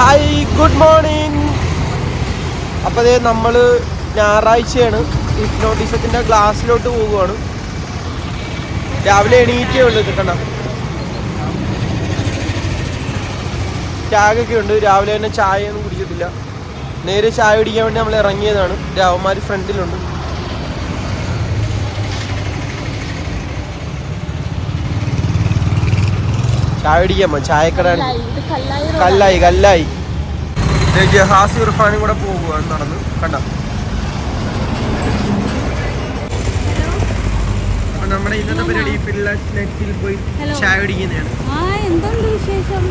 Hi good morning അപ്പോൾ അതേ നമ്മൾ ഞായറാഴ്ചയാണ്. ഹിപ്നോട്ടിസത്തിന്റെ ഗ്ലാസ്സിലോട്ട് പോവുകയാണ്. രാവിലെ എണീറ്റേ ഉള്ളൂ കിട്ടണം ടാഗൊക്കെ ഉണ്ട്. രാവിലെ തന്നെ ചായ ഒന്നും കുടിച്ചിട്ടില്ല. നേരെ ചായ കുടിക്കാൻ വേണ്ടി നമ്മൾ ഇറങ്ങിയതാണ്. രാവന്മാർ ഫ്രണ്ടിലുണ്ട്. ചായ കുടിക്കാൻ പോ ചായക്കടയാണ് കല്ലായി കല്ലായി ജഹാസ് ഇർഫാനും കൂടെ പോകുവാണ് നടന്ന്. കണ്ട? നമ്മുടെ ഇന്നത്തെ പരിപാടി പിള്ളേർ നെറ്റിൽ പോയി. ചായ കുടിക്കുന്നതാണ് എന്തുണ്ട് വിശേഷം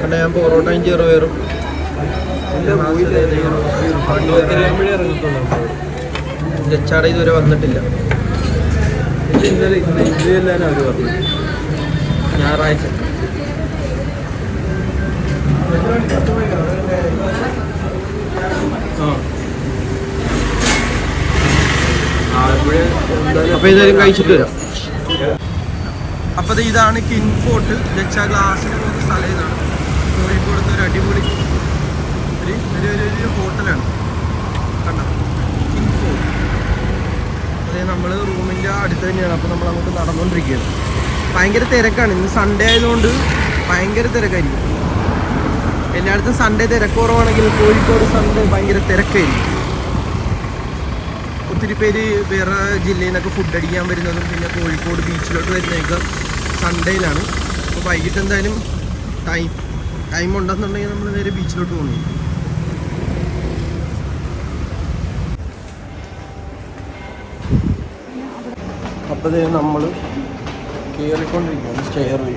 കണ്ട ഞാൻ പൊറോട്ടയും ചെറുപയറും ജച്ചാട ഇതുവരെ വന്നിട്ടില്ല. ഞായറാഴ്ച. അപ്പൊ ഇതായാലും കഴിച്ചിട്ട് വരാം. അപ്പൊ ദേ ഇതാണ് കിൻഫോർട്ട് രക്ഷാ ഗ്ലാസിന് പോകുന്ന സ്ഥലം ഇതാണ്. കോഴിക്കോടത്തെ ഒരു അടിപൊളി ഒരു ഒരു ഹോട്ടലാണ് കണ്ടോ? അതെ നമ്മൾ റൂമിന്റെ അടുത്ത് തന്നെയാണ്. അപ്പോൾ നമ്മൾ അങ്ങോട്ട് നടന്നുകൊണ്ടിരിക്കുകയാണ് ഭയങ്കര തിരക്കാണ്. ഇന്ന് സൺഡേ ആയതുകൊണ്ട് ഭയങ്കര തിരക്കായിരിക്കും. എല്ലായിടത്തും സൺഡേ തിരക്ക് കുറവാണെങ്കിൽ കോഴിക്കോട് സൺഡേ ഭയങ്കര തിരക്കായിരിക്കും. ഒത്തിരി പേര് വേറെ ജില്ലയിൽ നിന്നൊക്കെ ഫുഡ് അടിക്കാൻ വരുന്നതും പിന്നെ കോഴിക്കോട് ബീച്ചിലോട്ട് വരുന്നതൊക്കെ സൺഡേയിലാണ് അപ്പോൾ വൈകിട്ട് എന്തായാലും ടൈം ടൈം ഉണ്ടെന്നുണ്ടെങ്കിൽ നമ്മൾ നേരെ ബീച്ചിലോട്ട് പോകുന്നു അപ്പോൾ നമ്മൾ കയറിക്കൊണ്ടിരിക്കുകയാണ് സ്റ്റെയർ വഴി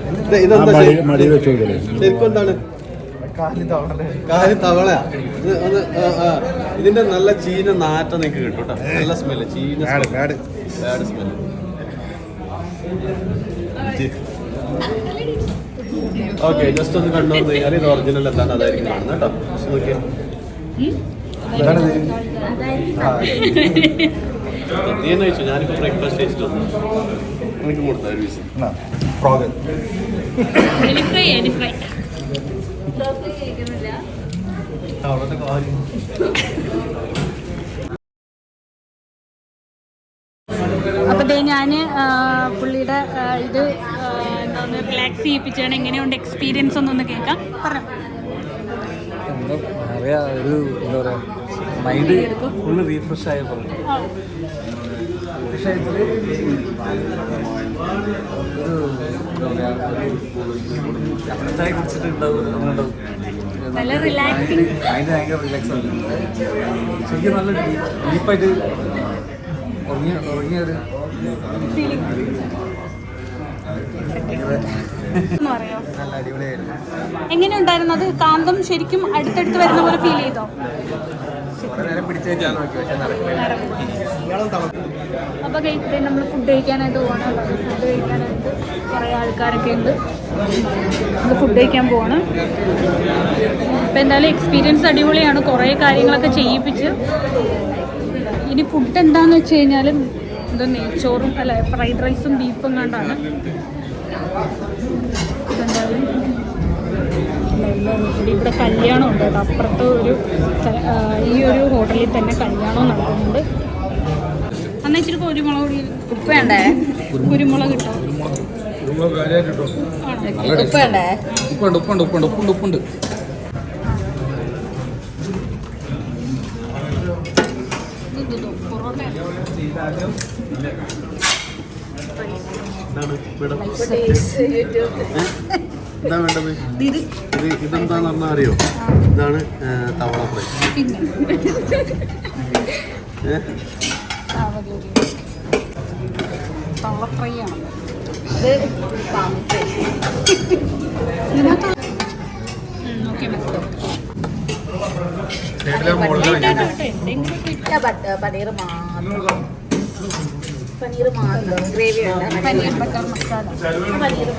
ഇതെന്താ മടി വെച്ച് നോക്കല്ലേ ശരിക്കും എന്താണ്? കാലി തവളയാ ഇത് ഒന്ന് ആ, ആ. ഇതിന്റെ നല്ല ചീന നാറ്റം നിങ്ങക്ക് കിട്ടും കേട്ടോ. നല്ല സ്മെല്ല് ചീന ബാഡ് സ്മെല്ല് ഓക്കെ ജസ്റ്റ് ഒന്ന് കണ്ടു വന്നു കഴിഞ്ഞാൽ ഇത് ഒറിജിനൽ എന്താണ്? അതായിരിക്കും കാണുന്നത് കേട്ടോ. നോക്കിയേ. നീ എന്ന് ചോദിച്ചു? ഞാനിപ്പോ ബ്രേക്ക്ഫാസ്റ്റ് കഴിച്ചിട്ടുണ്ട് എനിക്ക് കൊടുത്ത ഒരു ഫ്രോഗ് അവിടുത്തെ കാര്യം. അപ്പോൾ ഞാൻ പുള്ളിയുടെ ഇത് ബ്ലാക്ക് എന്താണ് റിലാക്സ് ചെയ്യിപ്പിച്ചാണ് എങ്ങനെയുണ്ട് എക്സ്പീരിയൻസ് ഒന്നൊന്ന് കേൾക്കാം. പറഞ്ഞു. എന്താ ഒരു എന്താ പറയുക മൈൻഡ് ഫുള്ള് റീഫ്രഷ് ആയ പോലെ ഉണ്ടാവും അങ്ങനെ നല്ല relaxing. മൈൻഡ് ഭയങ്കര റിലാക്സ് ആണ്. ശരിക്കും നല്ല ഡീപ്പായിട്ട് ഉറങ്ങിയ ഉറങ്ങിയ ഒരു അടിപൊളിയായിരുന്നു. എങ്ങനെയുണ്ടായിരുന്നു അത് കാന്തം ശരിക്കും അടുത്തടുത്ത് വരുന്ന പോലെ ഫീൽ ചെയ്തോ? അപ്പൊ നമ്മൾ ഫുഡ് കഴിക്കാനായിട്ട് പോകണം ഫുഡ് കഴിക്കാനായിട്ട് കുറെ ആൾക്കാരൊക്കെ ഉണ്ട്. നമ്മൾ ഫുഡ് കഴിക്കാൻ പോവാണ്. അപ്പോൾ എന്തായാലും എക്സ്പീരിയൻസ് അടിപൊളിയാണ്. കുറേ കാര്യങ്ങളൊക്കെ ചെയ്യിപ്പിച്ച്. ഇനി ഫുഡ് എന്താന്ന് വെച്ച് കഴിഞ്ഞാൽ എന്തോ നെയ്ച്ചോറും അല്ല ഫ്രൈഡ് റൈസും ബീഫും കണ്ടാണ്. ഇവിടെ കല്യാണം ഉണ്ട്. കേട്ടോ അപ്പുറത്ത് ഒരു ഈ ഒരു ഹോട്ടലിൽ തന്നെ കല്യാണം നടക്കുന്നുണ്ട്. അന്ന് ഇച്ചിരി കുരുമുളക് ഉപ്പ് വേണ്ടേ കുരുമുളക് കിട്ടോ? ഉപ്പുണ്ട് ഉപ്പുണ്ട് ഉപ്പുണ്ട് ഉപ്പുണ്ട് ഉപ്പുണ്ട്. എന്താ വേണ്ടത് ഇത്. ഇതെന്താന്ന് പറഞ്ഞാൽ അറിയോ? ഇതാണ് ഏ, തവള ഫ്രൈ. പിന്നെ. ഏ? തവള ഫ്രൈ ആണ് ഇത്. ഓക്കെ ഇല്ല, ബട്ട്- പനീർ മാത്രം. പനീർ മാത്രം ഗ്രേവി ഉണ്ട് പനീർ ബട്ടർ മസാല. പനീർ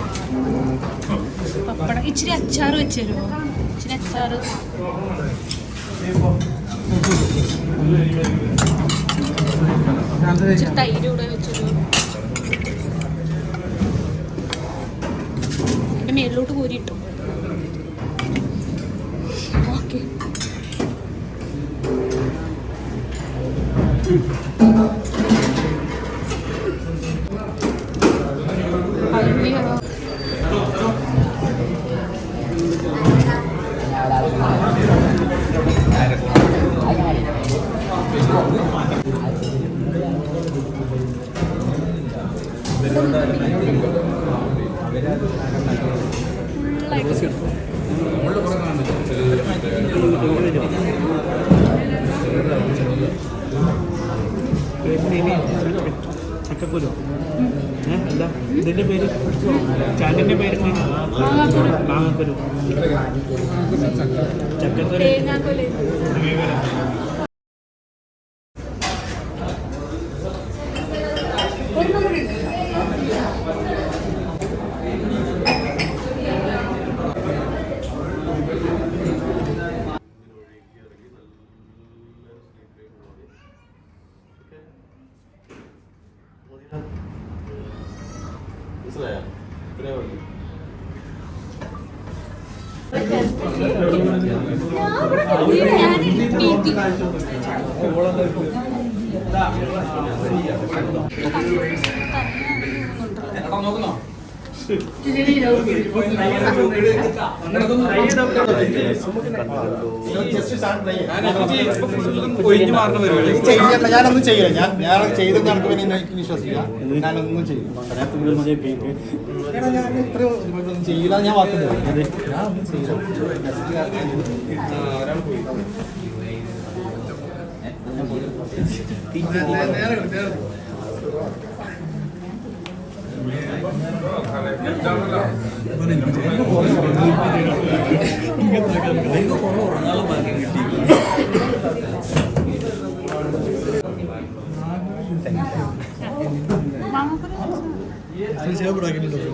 പപ്പടം. ഇച്ചിരി അച്ചാർ വെച്ച് തരുമോ ഇച്ചിരി അച്ചാർ ഇച്ചിരി തൈര് കൂടെ ഇത് മേളിലോട്ട് കോരിയിട്ടു ഓക്കെ. ചക്കക്കുരു തേങ്ങാക്കൊലേ മനസ്സിലായോ ഇത്രയേ ഉള്ളൂ. നോക്കുന്നോ ഒഴിഞ്ഞു മാറുന്ന പരിപാടി ചെയ്യില്ല ഞാനൊന്നും ചെയ്യില്ല ഞാൻ ഞാൻ ചെയ്തെന്ന് എനിക്ക് പിന്നെ എനിക്ക് വിശ്വസിക്കാം ഞാനൊന്നും ചെയ്യില്ല ഞാൻ ഇത്രയും ചെയ്യില്ല ഞാൻ വാക്കുന്നില്ല ഞാൻ ഒന്നും ചെയ്യില്ല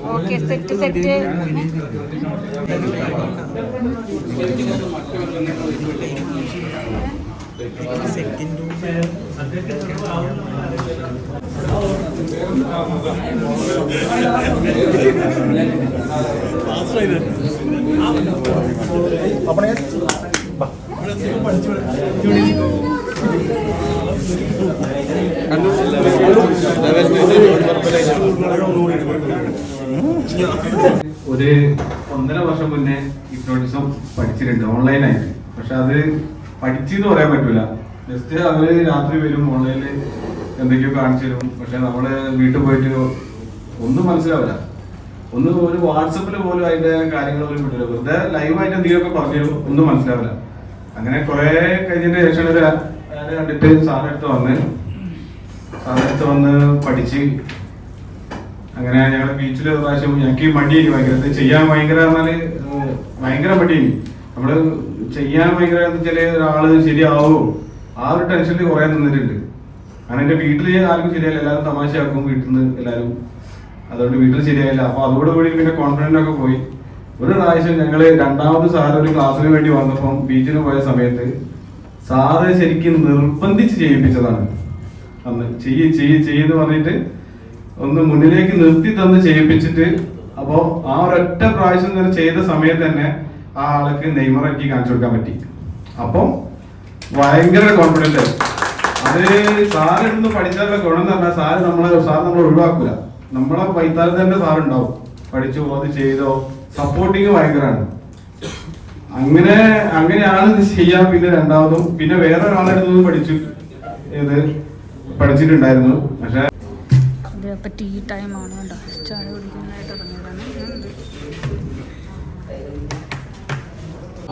ഓക്കെ സെറ്റ് സെറ്റ് ഒരു ഒന്നര വർഷം മുന്നേ ഹിപ്നോട്ടിസം പഠിച്ചിട്ടുണ്ട്. ഓൺലൈനായിട്ട് പക്ഷെ അത് പഠിച്ചെന്ന് പറയാൻ പറ്റൂല. ജസ്റ്റ് അവർ രാത്രി വരും ഓൺലൈനിൽ എന്തൊക്കെയോ കാണിച്ചു തരും. പക്ഷെ നമ്മൾ വീട്ടിൽ പോയിട്ട് ഒന്നും മനസ്സിലാവില്ല. ഒന്ന് ഒരു വാട്സപ്പിൽ പോലും അതിന്റെ കാര്യങ്ങൾ പോലും കിട്ടില്ല വെറുതെ ലൈവായിട്ട് എന്തെങ്കിലുമൊക്കെ പറഞ്ഞു തരും. ഒന്നും മനസ്സിലാവില്ല. അങ്ങനെ കുറെ കഴിഞ്ഞതിന് ശേഷം ഒരു കണ്ടിട്ട് അടുത്ത് വന്ന് അടുത്ത് വന്ന് പഠിച്ച് അങ്ങനെ ഞങ്ങൾ ബീച്ചിൽ പ്രാവശ്യം ഞങ്ങൾക്ക് മടിയായി. ഭയങ്കര ചെയ്യാൻ ഭയങ്കര ഭയങ്കര മടിയായി. നമ്മൾ ചെയ്യാൻ ഭയങ്കര ചില ഒരാൾ ശരിയാവോ. ആ ഒരു ടെൻഷനിൽ കുറെ നിന്നിട്ടുണ്ട്. കാരണം എന്റെ വീട്ടിൽ ആർക്കും ശരിയായില്ല. എല്ലാവരും തമാശയാക്കും വീട്ടിൽ നിന്ന് എല്ലാവരും. അതുകൊണ്ട് വീട്ടിൽ ശരിയായില്ല. അപ്പൊ അതോടുകൂടി പിന്നെ കോൺഫിഡന്റ് ഒക്കെ പോയി. ഒരു പ്രാവശ്യം ഞങ്ങൾ രണ്ടാമത് സാറ് ഒരു ക്ലാസ്സിന് വേണ്ടി വന്നപ്പം ബീച്ചിന് പോയ സമയത്ത് സാറ് ശരിക്കും നിർബന്ധിച്ച് ചെയ്യിപ്പിച്ചതാണ്. അന്ന് ചെയ്യ് ചെയ്യ് ചെയ്യെന്ന് പറഞ്ഞിട്ട് ഒന്ന് മുന്നിലേക്ക് നിർത്തി തന്ന് ചെയ്യിപ്പിച്ചിട്ട് അപ്പോ ആ ഒരൊറ്റ പ്രാവശ്യം തന്നെ ചെയ്ത സമയത്ത് തന്നെ ആ ആൾക്ക് നെയ്മറാക്കി കാണിച്ചു കൊടുക്കാൻ പറ്റി. അപ്പം ഭയങ്കര കോൺഫിഡൻസ് ആയി. അത് സാറിന്ന് പഠിച്ചാലുള്ള ഗുണം എന്ന് പറഞ്ഞാൽ സാറ് നമ്മളെ സാർ നമ്മൾ ഒഴിവാക്കൂല. നമ്മളെ പൈത്താലും തന്നെ സാറുണ്ടാവും. പഠിച്ചു അത് ചെയ്തോ. സപ്പോർട്ടിങ് ഭയങ്കരമാണ് അങ്ങനെ അങ്ങനെയാണ് ഇത് ചെയ്യാൻ പിന്നെ രണ്ടാമതും. പിന്നെ വേറെ ഒരാളുടെ അടുത്ത് നിന്ന് പഠിച്ചു ഇത് പഠിച്ചിട്ടുണ്ടായിരുന്നു. പക്ഷേ അപ്പം ടീ ആണ് കേട്ടോ. ചായ കുടിക്കാനായിട്ട് ഇറങ്ങിയതാണ്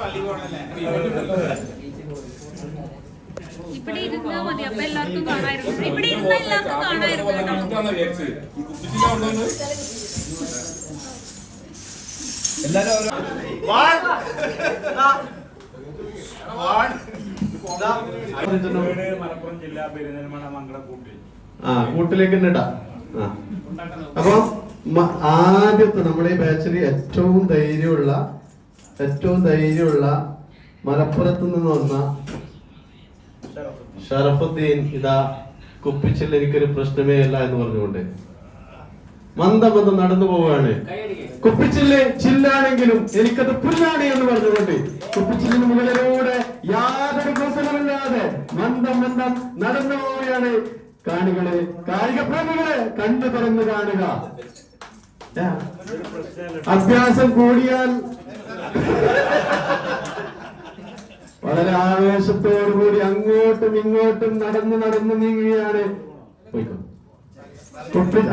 പള്ളി ഇവിടെ ഇരുന്നാ മതി. അപ്പൊ എല്ലാവർക്കും കാണായിരുന്നു ഇവിടെ ഇരുന്ന എല്ലാവർക്കും കാണായിരുന്നു കേട്ടോ. മലപ്പുറം ജില്ലാ പെരുന്നൽമണ മംഗളം കൂട്ടിൽ. ആ. കൂട്ടിലേക്ക് തന്നെ ഇടാം ആ. അപ്പൊ ആദ്യത്തെ നമ്മുടെ ഈ ബാച്ചിൽ ഏറ്റവും ധൈര്യമുള്ള ഏറ്റവും ധൈര്യമുള്ള മലപ്പുറത്ത് നിന്ന് വന്ന ഷറഫുദ്ദീൻ ഇതാ കുപ്പിച്ചിൽ എനിക്കൊരു പ്രശ്നമേ അല്ല എന്ന് പറഞ്ഞുകൊണ്ട് മന്ദം മന്ദം നടന്നു പോവുകയാണ്. കുപ്പിച്ചില്ല് ചില്ലാണെങ്കിലും എനിക്കത് പുല്ലാണ് എന്ന് പറഞ്ഞുകൊണ്ട് കുപ്പിച്ചില്ലിന് മുകളിലൂടെ യാതൊരു കുസലമില്ലാതെ മന്ദം മന്ദം നടന്നു പോവുകയാണ്. കാണികളെ കായിക പ്രേമികളെ കണ്ടു തുറന്ന് കാണുക. അഭ്യാസം കൂടിയാൽ വളരെ ആവേശത്തോടു കൂടി അങ്ങോട്ടും ഇങ്ങോട്ടും നടന്ന് നടന്ന് നീങ്ങുകയാണ്.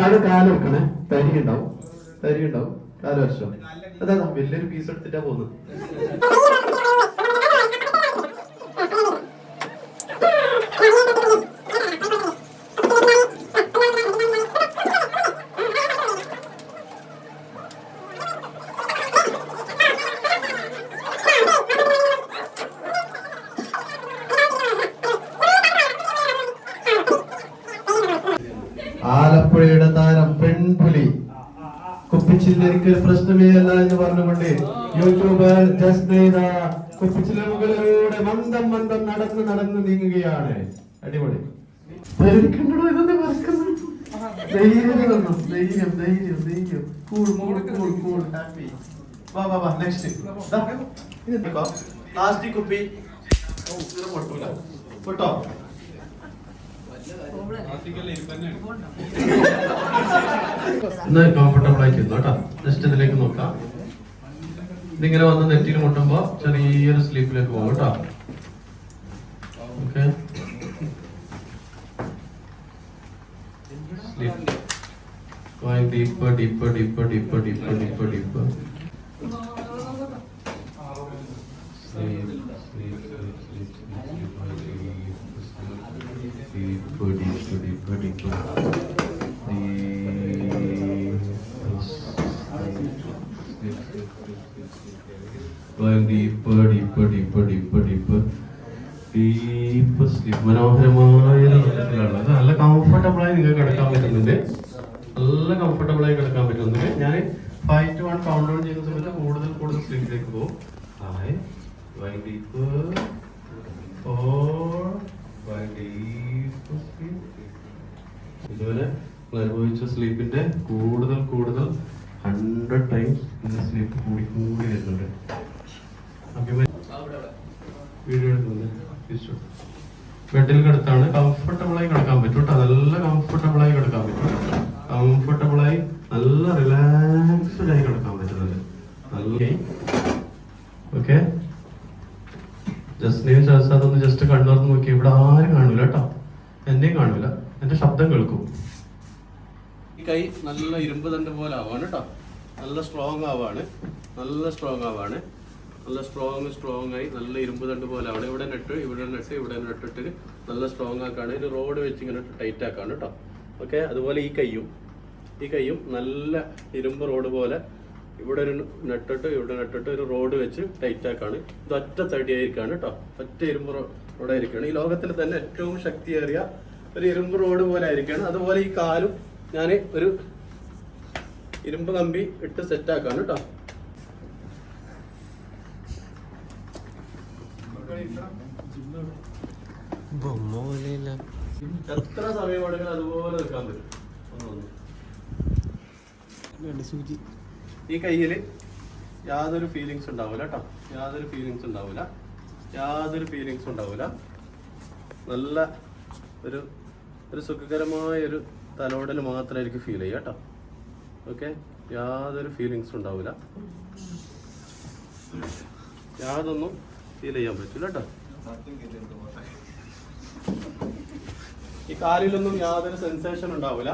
അത് കാലെടുക്കണേ തരി ഉണ്ടാവും. തരി ഉണ്ടാവും. കാലവർഷം അതാ വലിയൊരു പീസ് എടുത്തിട്ടാ പോകുന്നത്. എനിക്കൊരു പ്രശ്നമേ അല്ല എന്ന് പറഞ്ഞുകൊണ്ട് യൂട്യൂബർ മുകളിലൂടെ മന്ദം മന്ദം നടന്ന് നടന്ന് നീങ്ങുകയാണ്. അടിപൊളി. ധൈര്യം ധൈര്യം ധൈര്യം പൊട്ടൂല പൊട്ടോ? ഒന്ന് കംഫർട്ടബിൾ ആക്കി ചെയ്യുന്നു കേട്ടോ ജസ്റ്റ് ഇതിലേക്ക് നോക്കാം. ഇതിങ്ങനെ വന്ന് നെറ്റിയിൽ മുട്ടുമ്പോ ചെറിയൊരു സ്ലീപ്പിലേക്ക് പോകും കേട്ടോ okay sleep deep deep deep deep deep deep deeper. Deeper, deeper, deeper, deeper, deeper. Deeper sleep. മനോഹരമായ ഉറക്കത്തിലാണ് നല്ല കംഫർട്ടബിളായി നിങ്ങൾക്ക് കിടക്കാൻ പറ്റുന്നുണ്ട് നല്ല കംഫർട്ടബിളായി കിടക്കാൻ പറ്റുന്നുണ്ട് ഞാൻ five two one count down ചെയ്യുന്ന സമയത്ത് കൂടുതൽ കൂടുതൽ സ്ലീപ്പിലേക്ക് പോകും five five deeper four five deeper sleep നിങ്ങൾ അനുഭവിച്ച സ്ലീപ്പിന്റെ കൂടുതൽ കൂടുതൽ ഹൺഡ്രഡ് ടൈംസ് ഇന്ന് സ്ലീപ്പ് കൂടി കൂടി വരുന്നുണ്ട് ബെഡിൽ കിടത്താണ്. കംഫർട്ടബിൾ ആയി കിടക്കാൻ പറ്റും കേട്ടോ. നല്ല കംഫർട്ടബിൾ ആയി കിടക്കാൻ പറ്റും. കംഫർട്ടബിൾ ആയി നല്ല റിലാക്സ്ഡ് ആയി കിടക്കാൻ പറ്റുന്നത് ഓക്കെ ജസ്റ്റ് ശാസ്ത്രം ഒന്ന് ജസ്റ്റ് കണ്ണുറന്ന് നോക്കി ഇവിടെ ആരും കാണില്ല കേട്ടോ. എന്നെയും കാണൂല എന്റെ ശബ്ദം കേൾക്കും. ഈ കൈ നല്ല ഇരുമ്പ് തണ്ട് പോലെ ആവാണ് കേട്ടോ നല്ല സ്ട്രോങ് ആവാണ്. നല്ല സ്ട്രോങ് ആവാണ്. നല്ല സ്ട്രോങ് സ്ട്രോങ് ആയി നല്ല ഇരുമ്പ് തണ്ട് പോലെ ആവണം. ഇവിടെ നെട്ട് ഇവിടെ നെട്ട് ഇവിടെ നെട്ടിട്ട് നല്ല സ്ട്രോങ് ആക്കാണ്. ഇത് റോഡ് വെച്ച് ഇങ്ങനെ ടൈറ്റ് ആക്കാണ് കേട്ടോ ഓക്കെ അതുപോലെ ഈ കയ്യും ഈ കയ്യും നല്ല ഇരുമ്പ് റോഡ് പോലെ ഇവിടെ ഒരു നെട്ടിട്ട് ഇവിടെ നെട്ടിട്ട് ഒരു റോഡ് വെച്ച് ടൈറ്റ് ആക്കാണ്. ഇത് ഒറ്റ തടിയായിരിക്കാണ് കേട്ടോ ഒറ്റ ഇരുമ്പ് റോഡായിരിക്കാണ് ഈ ലോകത്തിൽ തന്നെ ഏറ്റവും ശക്തിയേറിയ ഒരു ഇരുമ്പ് റോഡ് പോലെ ആയിരിക്കണം. അതുപോലെ ഈ കാലും ഞാൻ ഒരു ഇരുമ്പ് കമ്പി ഇട്ട് സെറ്റ് ആക്കാണ് കേട്ടോ എത്ര സമയം വേണമെങ്കിലും അതുപോലെ നിൽക്കാൻ പറ്റും. ഈ കയ്യിൽ യാതൊരു ഫീലിങ്സ് ഉണ്ടാവില്ല കേട്ടോ യാതൊരു ഫീലിങ്സ് ഉണ്ടാവില്ല യാതൊരു ഫീലിങ്സ് ഉണ്ടാവില്ല നല്ല ഒരു ഒരു സുഖകരമായ ഒരു തലോടൽ മാത്രമേ എനിക്ക് ഫീൽ ചെയ്യുക കേട്ടോ ഓക്കെ യാതൊരു ഫീലിങ്സും ഉണ്ടാവില്ല യാതൊന്നും ഫീൽ ചെയ്യാൻ പറ്റില്ല കേട്ടോ ഈ കാലിലൊന്നും യാതൊരു സെൻസേഷൻ ഉണ്ടാവില്ല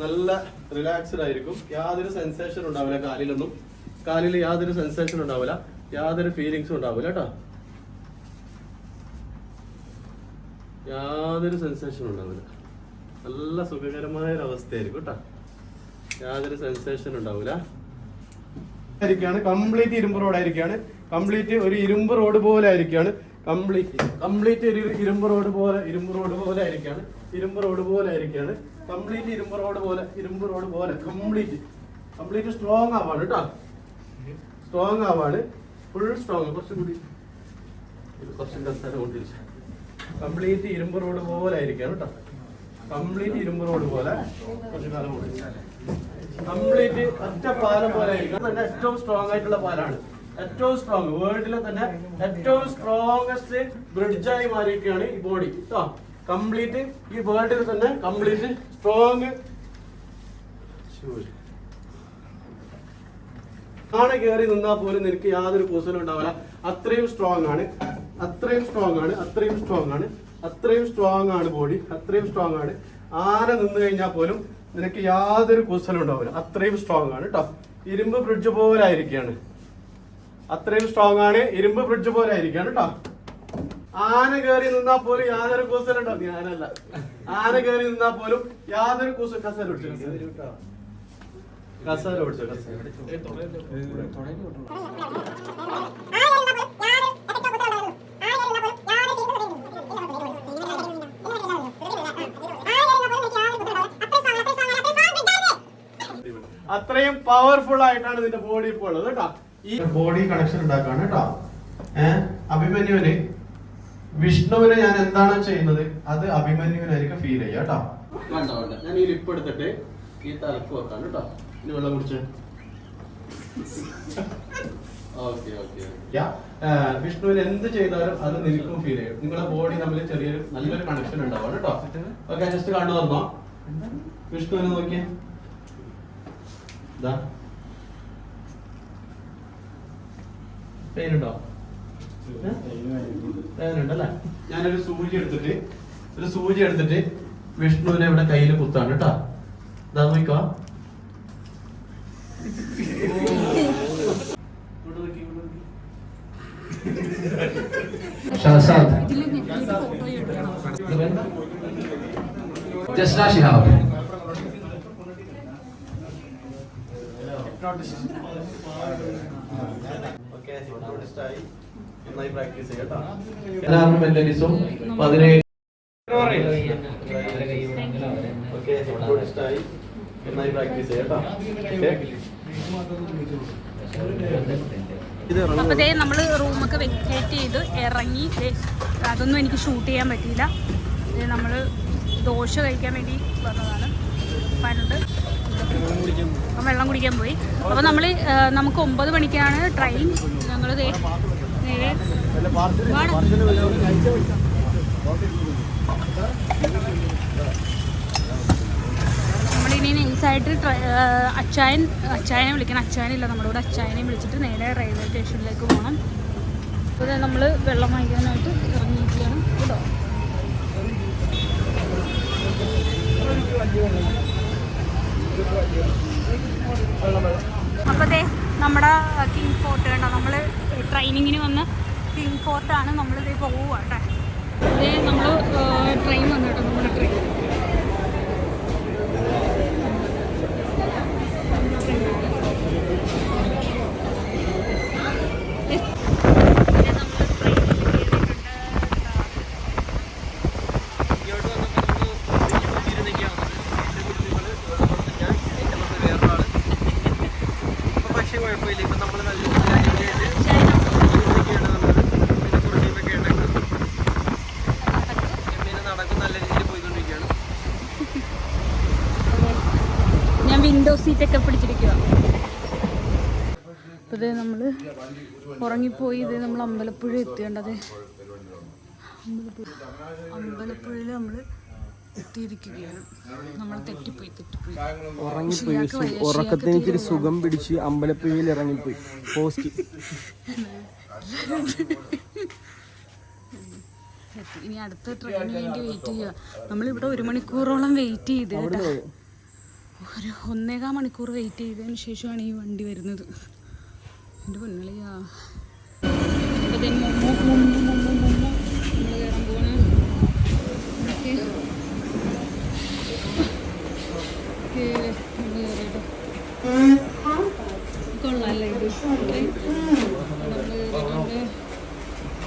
നല്ല റിലാക്സ്ഡ് ആയിരിക്കും. യാതൊരു സെൻസേഷൻ ഉണ്ടാവില്ല കാലിലൊന്നും. കാലിൽ യാതൊരു സെൻസേഷൻ ഉണ്ടാവില്ല. യാതൊരു ഫീലിങ്സും ഉണ്ടാവില്ല കേട്ടോ യാതൊരു സെൻസേഷൻ ഉണ്ടാവില്ല. നല്ല സുഖകരമായ ഒരു അവസ്ഥയായിരിക്കും കേട്ടോ. യാതൊരു സെൻസേഷൻ ഉണ്ടാവില്ല കംപ്ലീറ്റ് ഇരുമ്പ് റോഡായിരിക്കാണ് കംപ്ലീറ്റ് ഒരു ഇരുമ്പ് റോഡ് പോലെ ആയിരിക്കാണ്. കംപ്ലീറ്റ് കംപ്ലീറ്റ് ഒരു ഇരുമ്പ് റോഡ് പോലെ ഇരുമ്പ് റോഡ് പോലെ ആയിരിക്കാണ്. ഇരുമ്പ് റോഡ് പോലെ ആയിരിക്കാണ്. കംപ്ലീറ്റ് ഇരുമ്പ് റോഡ് പോലെ ഇരുമ്പ് റോഡ് പോലെ കംപ്ലീറ്റ് കംപ്ലീറ്റ് സ്ട്രോങ് ആവാണ് കേട്ടോ. സ്ട്രോങ് ആവാണ്. ഫുൾ സ്ട്രോങ് കുറച്ചും കൂടി കുറച്ചും കൊണ്ടിരിച്ചു കംപ്ലീറ്റ് ഇരുമ്പ് റോഡ് പോലെ ആയിരിക്കാണ് കേട്ടോ. കംപ്ലീറ്റ് ഇരുമ്പ് റോഡ് പോലെ കംപ്ലീറ്റ് ഒറ്റ പാലം പോലെ തന്നെ ഏറ്റവും സ്ട്രോങ് ആയിട്ടുള്ള പാലാണ്. ഏറ്റവും സ്ട്രോങ് വേൾഡിലെ തന്നെ ഏറ്റവും സ്ട്രോങ്ങസ്റ്റ് ബ്രിഡ്ജായി മാറിയിട്ടാണ് ഈ ബോഡി കേട്ടോ കംപ്ലീറ്റ് ഈ വേൾഡിൽ തന്നെ കംപ്ലീറ്റ് സ്ട്രോങ് ആണ് കയറി നിന്നാൽ പോലും നിനക്ക് യാതൊരു കൂസലും ഉണ്ടാവില്ല. അത്രയും സ്ട്രോങ് ആണ്. അത്രയും സ്ട്രോങ് ആണ്. അത്രയും സ്ട്രോങ് ആണ്. അത്രയും സ്ട്രോങ് ആണ് ബോഡി അത്രയും സ്ട്രോങ് ആണ് ആന നിന്ന് കഴിഞ്ഞാൽ പോലും നിനക്ക് യാതൊരു കുസലും ഉണ്ടാവില്ല അത്രയും സ്ട്രോങ് ആണ് കേട്ടോ ഇരുമ്പ് ബ്രിഡ്ജ് പോലെ ആയിരിക്കുകയാണ് അത്രയും സ്ട്രോങ് ആണ് ഇരുമ്പ് ബ്രിഡ്ജ് പോലെ ആയിരിക്കുകയാണ് കേട്ടോ ആന കയറി നിന്നാ പോലും യാതൊരു കുസലും ഉണ്ടാവും ഞാനല്ല ആന കയറി നിന്നാ പോലും യാതൊരു കുസ കസല പിടിച്ചു കസല കസല അത്രയും പവർഫുൾ ആയിട്ടാണ് ഇതിന്റെ ബോഡി ഇപ്പോൾ ഉള്ളത് കേട്ടോ. ഈ ബോഡി കണക്ഷൻ ഉണ്ടാക്കാണ് കേട്ടോ. ഏഹ് അഭിമന്യുവിന് വിഷ്ണുവിന് ഞാൻ എന്താണ് ചെയ്യുന്നത്? അത് അഭിമന്യുവിനായിരിക്കും ഫീൽ ചെയ്യുക കേട്ടോ. വേണ്ട വേണ്ട. ഞാൻ ഈ ലിപ്പ് എടുത്തിട്ട് ഈ തലക്ക് വെക്കാണ് കേട്ടോ. ഇനി വെള്ളം കുടിച്ച്. ഓക്കെ ഓക്കെ വിഷ്ണുവിന് എന്ത് ചെയ്താലും അത് നിൽക്കും ഫീൽ ചെയ്യും. നിങ്ങളുടെ ബോഡി തമ്മിൽ ചെറിയൊരു നല്ലൊരു കണക്ഷൻ ഉണ്ടാവും കേട്ടോ. ഓക്കെ ജസ്റ്റ് കണ്ടു തന്നോ വിഷ്ണുവിനെ നോക്കിയേ. ഇതാ പേനുണ്ടോ? പേനുണ്ടല്ലേ? ഞാനൊരു സൂചി എടുത്തിട്ട് ഒരു സൂചി എടുത്തിട്ട് വിഷ്ണുവിനെ ഇവിടെ കയ്യിൽ കുത്താണ് കേട്ടോ. ഇതാ നോക്കോ ഷഹസാദ് എടുക്കണം. ജസ്ന ഷിഹാബ്. മെന്റലിസും പതിനേഴ് നന്നായി പ്രാക്ടീസ് ചെയ്യട്ടോ അപ്പോൾ ദേ നമ്മൾ റൂമൊക്കെ വെക്കേറ്റ് ചെയ്ത് ഇറങ്ങി ദേ അതൊന്നും എനിക്ക് ഷൂട്ട് ചെയ്യാൻ പറ്റിയില്ല. നമ്മൾ ദോശ കഴിക്കാൻ വേണ്ടി വന്നതാണ്. പണ്ട് അപ്പം വെള്ളം കുടിക്കാൻ പോയി. അപ്പോൾ നമ്മൾ നമുക്ക് ഒമ്പത് മണിക്കാണ് ട്രെയിൻ. ഞങ്ങൾ നേരെ. നമ്മളിനി നൈസായിട്ട് അച്ചായൻ അച്ചായനെ വിളിക്കണം. അച്ചായനില്ല നമ്മുടെ കൂടെ അച്ചായനെ വിളിച്ചിട്ട് നേരെ റെയിൽവേ സ്റ്റേഷനിലേക്ക് പോകണം അപ്പോൾ നമ്മൾ വെള്ളം വാങ്ങിക്കാനായിട്ട് ഇറങ്ങിയിരിക്കുകയാണ് കേട്ടോ അപ്പോൾ ദേ നമ്മുടെ കിങ് ഫോർട്ട് കണ്ടോ? നമ്മൾ ട്രെയിനിങ്ങിന് വന്ന് കിങ് ഫോർട്ടാണ് നമ്മളിതേ പോവുക കേട്ടോ ഇതേ നമ്മൾ ട്രെയിൻ വന്നു കേട്ടോ നമ്മുടെ ട്രെയിൻ ഇങ്ങോട്ട് വന്നപ്പോൾ നമ്മൾ ഇരുന്നൊക്കെയാണ് ഞാൻ എന്റെ പുറത്ത് വേറൊരാൾ ഇപ്പൊ പക്ഷേ കുഴപ്പമില്ല ഇപ്പൊ നമ്മൾ നല്ല ഇരുന്നൊക്കെയാണ് വന്നത് പിന്നെ കുറച്ചൊക്കെ ഉണ്ടാക്കുന്നത് എങ്ങനെ നടക്കും നല്ല രീതിയിൽ പോയിക്കൊണ്ടിരിക്കുകയാണ് ഞാൻ സീറ്റൊക്കെ പിടിച്ചിരിക്കുക അപ്പോൾ ഇത് നമ്മൾ ഉറങ്ങിപ്പോയി ഇത് നമ്മൾ അമ്പലപ്പുഴ എത്തിയേണ്ടത് അമ്പലപ്പുഴ അമ്പലപ്പുഴയിൽ നമ്മൾ എത്തിയിരിക്കുകയാണ്. നമ്മൾ തെറ്റിപ്പോയി തെറ്റിപ്പോയി. ഉറങ്ങിപ്പോയി ഉറക്കത്തിന് ഇച്ചിരി സുഖം പിടിച്ച് അമ്പലപ്പുഴയിൽ ഇറങ്ങിപ്പോയി. പോസ്റ്റ്. ഇനി അടുത്ത ട്രെയിനിന് വേണ്ടി വെയിറ്റ് ചെയ്യുക. നമ്മളിവിടെ ഒരു മണിക്കൂറോളം വെയിറ്റ് ചെയ്ത് കേട്ടോ. ഒരു ഒന്നേകാ മണിക്കൂർ വെയിറ്റ് ചെയ്തതിന് ശേഷമാണ് ഈ വണ്ടി വരുന്നത്. എന്റെ പൊന്നളിയാ. മൊമ്മോ മൊമ്മോ നമ്മൾ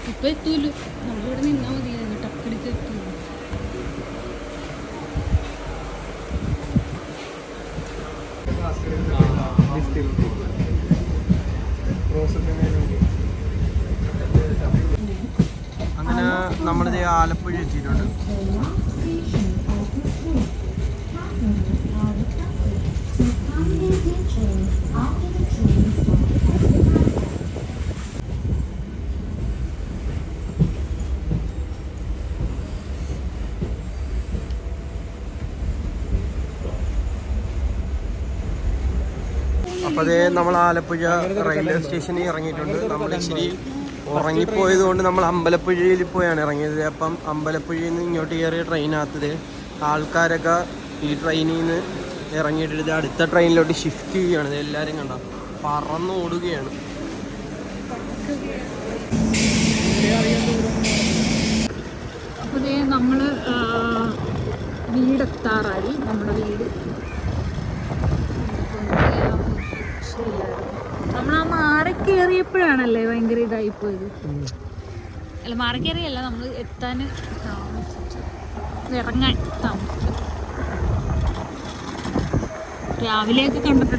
ഇപ്പൊ എത്തൂല്ലോ നമ്മളിവിടെ നിന്നാ മതിയായിരുന്നു. ടക്കടിച്ച് എത്തുന്നു അങ്ങനെ നമ്മളിത് ആലപ്പുഴ എത്തിയിട്ടുണ്ട്. അപ്പോൾ അതേ നമ്മൾ ആലപ്പുഴ റെയിൽവേ സ്റ്റേഷനിൽ ഇറങ്ങിയിട്ടുണ്ട്. നമ്മൾ ഇച്ചിരി ഉറങ്ങിപ്പോയത് കൊണ്ട് നമ്മൾ അമ്പലപ്പുഴയിൽ പോയാണ് ഇറങ്ങിയത്. അപ്പം അമ്പലപ്പുഴയിൽ നിന്ന് ഇങ്ങോട്ട് കയറിയ ട്രെയിനകത്ത് ആൾക്കാരൊക്കെ ഈ ട്രെയിനിൽ നിന്ന് ഇറങ്ങിയിട്ട് അടുത്ത ട്രെയിനിലോട്ട് ഷിഫ്റ്റ് ചെയ്യുകയാണ്. എല്ലാവരും കണ്ട? പറന്നോടുകയാണ് അപ്പോൾ നമ്മൾ വീടെത്താറായി. നമ്മുടെ വീട് നമ്മൾ ആ മാറി കയറിയപ്പോഴാണല്ലേ ഭയങ്കര ഇതായിപ്പോയത് അല്ല മാറി കയറിയല്ല നമ്മൾ എത്താൻ ഇറങ്ങാൻ താമസിച്ചു. രാവിലെയൊക്കെ മതി